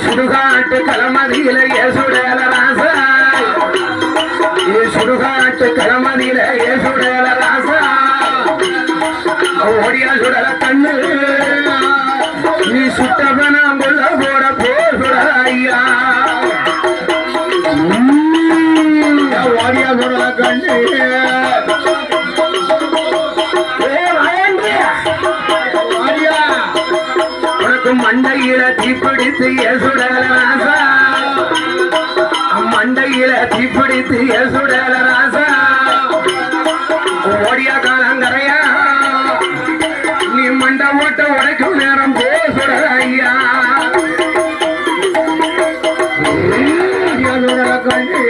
சுடுகாட்டு களமதியில ஏசுடேல ராசா ஏ சுடுகாட்டு களமதியில ஏசுடேல ராசா ஓடியா சுடல கண்ணு. நீ சுட்டவன கொள்ள போட போட ஐயா ஓடியா சுடல கண்ணு. மண்டையில தீப்பிடித்து ஏசுடல ராசா மண்டையில தீப்பிடித்து ஏசுடல ராசா ஓடியா காலங்கரையா. நீ மண்டை ஓட்ட உடைக்கும் நேரம் போசுடல ஐயா கண்டு